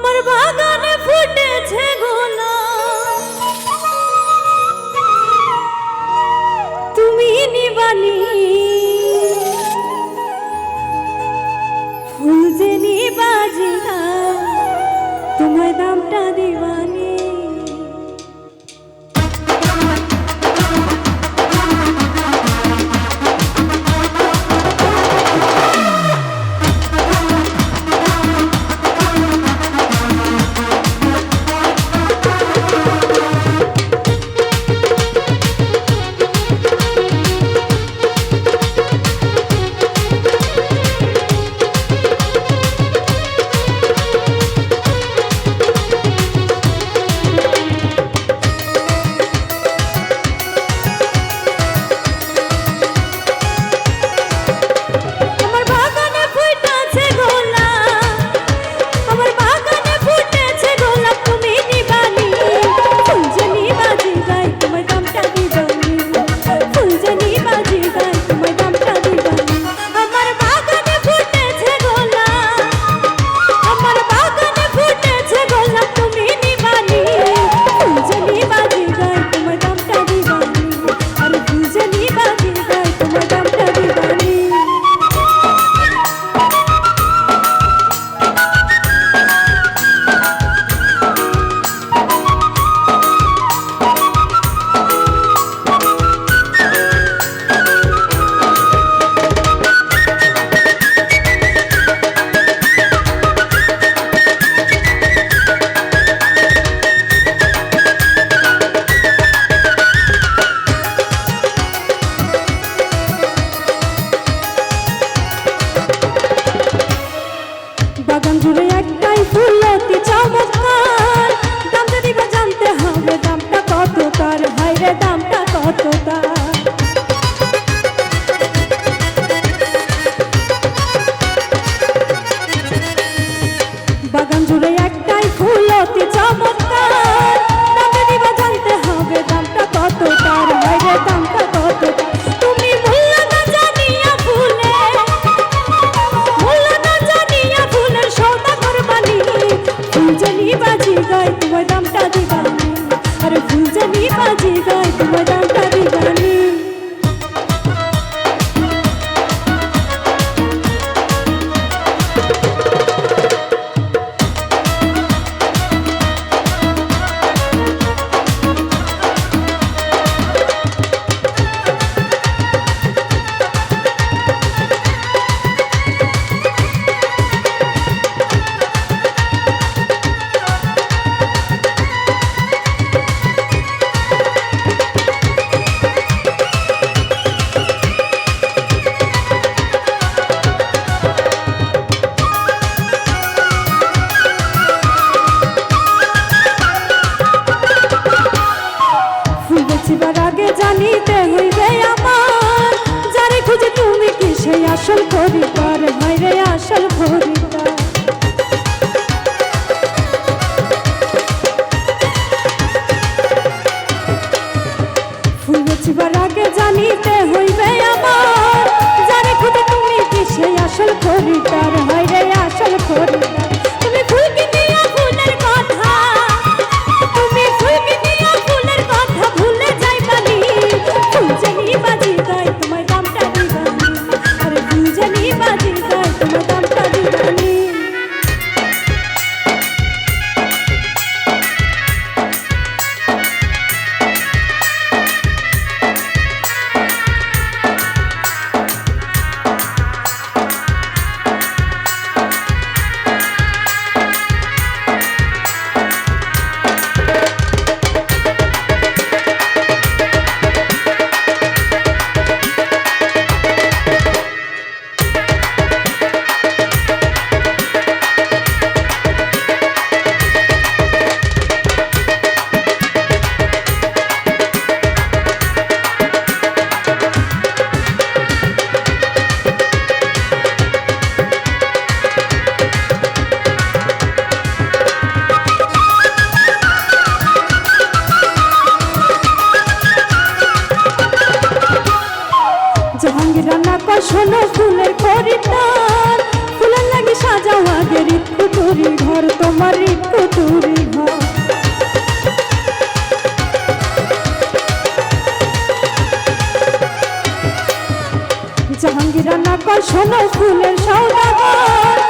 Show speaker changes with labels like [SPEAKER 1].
[SPEAKER 1] আমার বাগানে ফুটেছে বেচিবার আগে শোনো ফুলের পরিতান ফুলের লাগে সাজাও আগে রিক্তু তুরি ঘর, তোমার রিক্তু তুরি ঘর। জাহাঙ্গীরা না কর শোনো ফুলের সৌদাগর।